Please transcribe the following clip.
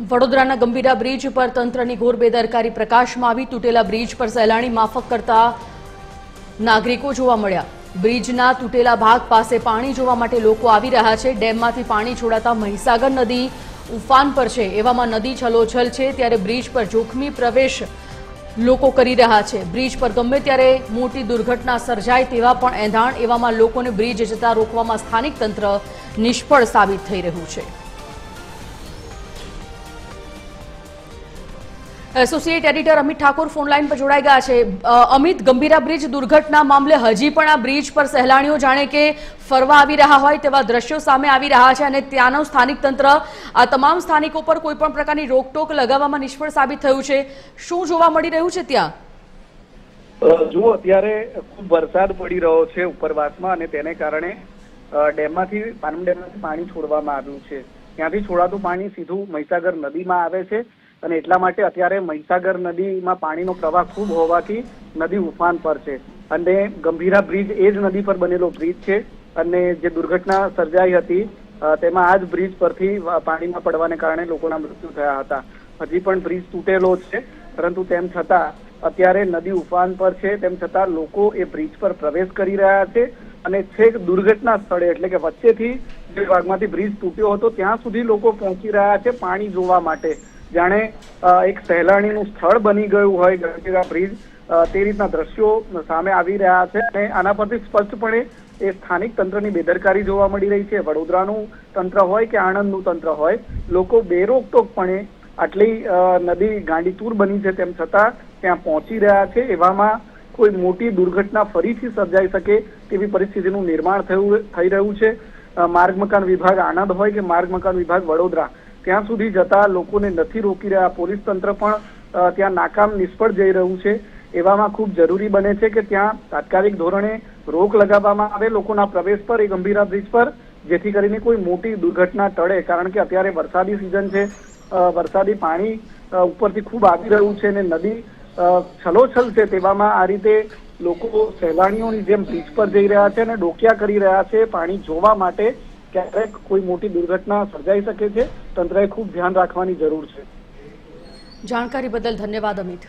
વડોદરાના ગંભીરા બ્રિજ પર તંત્રની ઘોર બેદરકારી પ્રકાશમાં આવી તૂટેલા બ્રિજ પર સહેલાણી માફક કરતા નાગરિકો જોવા મળ્યા. બ્રિજના તૂટેલા ભાગ પાસે પાણી જોવા માટે લોકો આવી રહ્યા છે. ડેમમાંથી પાણી છોડાતા મહીસાગર નદી ઉફાન પર છે. એવામાં નદી છલોછલ છે ત્યારે બ્રિજ પર જોખમી પ્રવેશ લોકો કરી રહ્યા છે. બ્રિજ પર ગમે ત્યારે મોટી દુર્ઘટના સર્જાય તેવા પણ એંધાણ, એવામાં લોકોને બ્રિજ જતા રોકવામાં સ્થાનિક તંત્ર નિષ્ફળ સાબિત થઈ રહ્યું છે. Associate editor Amit Thakor phone line પર જોડાઈ ગયા છે. અમિત, ગંભીરા બ્રિજ દુર્ઘટના મામલે હજી પણ આ બ્રિજ પર સહેલાણીઓ જાણે કે ફરવા આવી રહ્યા હોય તેવા દ્રશ્યો સામે આવી રહ્યા છે અને ત્યાંનું સ્થાનિક તંત્ર આ તમામ સ્થાનિકો પર કોઈ પણ પ્રકારની રોકટોક લગાવવામાં નિષ્ફળ સાબિત થયું છે. શું જોવા મળી રહ્યું છે ત્યાં? જુઓ, અત્યારે ખૂબ વરસાદ પડી રહ્યો છે ઉપરવાસમાં અને તેને કારણે ડેમમાંથી, પાનમ ડેમમાંથી પાણી છોડવામાં આવ્યું છે. ત્યાંથી છોડાતું પાણી સીધું મહીસાગર નદીમાં આવે છે. અને એટલા માટે અત્યારે મહીસાગર નદીમાં પાણીનો પ્રવાહ ખૂબ હોવાથી નદી ઉફાન પર છે. અને ગંભીરા બ્રિજ એ જ નદી પર બનેલો બ્રિજ છે. અને જે દુર્ઘટના સર્જાઈ હતી તેમાં આ જ બ્રિજ પરથી પાણીમાં પડવાને કારણે લોકોના મૃત્યુ થયા હતા. હજી પણ બ્રિજ તૂટેલો છે, પરંતુ તેમ છતાં અત્યારે નદી ઉફાન પર છે. તેમ છતાં લોકો એ બ્રિજ પર પ્રવેશ કરી રહ્યા છે અને છેક દુર્ઘટના સ્થળે, એટલે કે વચ્ચેથી જે ભાગમાંથી બ્રિજ તૂટ્યો હતો, ત્યાં સુધી લોકો પહોંચી રહ્યા છે પાણી જોવા માટે. જાણે એક સહેલાણીનું સ્થળ બની ગયું હોય ગળગેરા બ્રિજ તે રીતના દ્રશ્યો સામે આવી રહ્યા છે અને આના પરથી સ્પષ્ટપણે એ સ્થાનિક તંત્રની બેદરકારી જોવા મળી રહી છે. વડોદરાનું તંત્ર હોય કે આણંદનું તંત્ર હોય, લોકો બેરોકટોકપણે આટલી નદી ગાંડીતૂર બની છે તેમ છતાં ત્યાં પહોંચી રહ્યા છે. એવામાં કોઈ મોટી દુર્ઘટના ફરીથી સર્જાઈ શકે તેવી પરિસ્થિતિનું નિર્માણ થયું, થઈ રહ્યું છે. માર્ગ મકાન વિભાગ આણંદ હોય કે માર્ગ મકાન વિભાગ વડોદરા ત્યાં સુધી જતા લોકોને નથી રોકી રહ્યા. પોલીસ તંત્ર પણ ત્યાં નાકામ નિષ્ફળ જઈ રહ્યું છે. એવામાં ખૂબ જરૂરી બને છે કે ત્યાં તાત્કાલિક ધોરણે રોક લગાવવામાં આવે. લોકોના પ્રવેશ પર, એ ગંભીરા બ્રિજ પર, જેથી કરીને કોઈ મોટી દુર્ઘટના ટળે. કારણ કે અત્યારે વરસાદી સિઝન છે. વરસાદી પાણી ઉપરથી ખૂબ આવી રહ્યું છે અને નદી છલોછલ છે. તેવામાં આ રીતે લોકો સહેલાણીઓની જેમ બ્રિજ પર જઈ રહ્યા છે અને ડોકિયા કરી રહ્યા છે પાણી જોવા માટે. ક્યારેક કોઈ મોટી દુર્ઘટના સર્જાઈ શકે છે? તંત્રએ ખૂબ ધ્યાન રાખવાની જરૂર છે. જાણકારી બદલ ધન્યવાદ, અમિત.